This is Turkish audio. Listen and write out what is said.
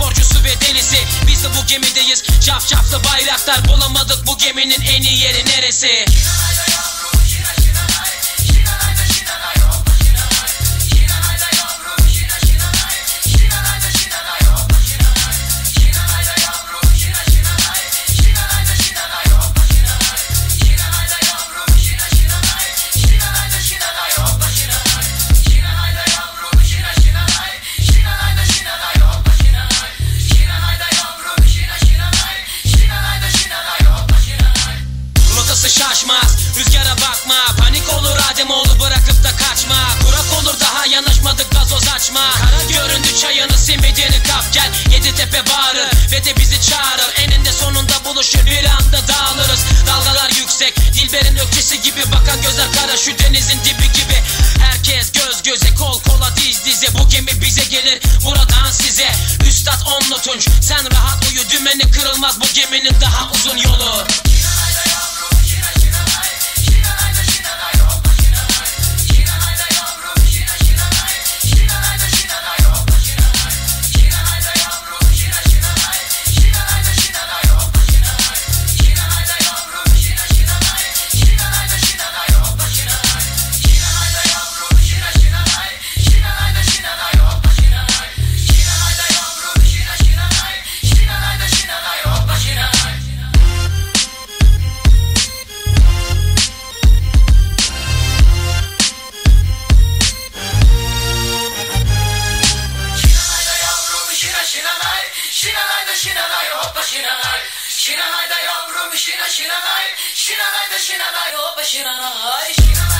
sporcusu ve delisi Biz de bu gemideyiz. Cafcaflı bayraktar bulamadık bu geminin en iyi yeri neresi Şaşmaz Rüzgara bakma Panik olur Ademoğlu bırakıp da kaçma. Kurak olur daha yanaşmadık gazoz açma. Kara göründü çayını simidini kap gel. Yedi tepe bağırır ve de bizi çağırır. Eninde sonunda buluşur bir anda dağılırız. Dalgalar yüksek Dilberin ökçesi gibi Bakan gözler kara. Şu denizin dibi gibi Herkes göz göze kol kola diz dize. Bu gemi bize gelir buradan size. Üstad on notunç Sen rahat uyu dümeni kırılmaz. Bu geminin daha uzun yolu 死なないで死なないおっぱ死なない。死なないだよルミ死な死なない。死なないで死なないおっぱ死なない。死なない。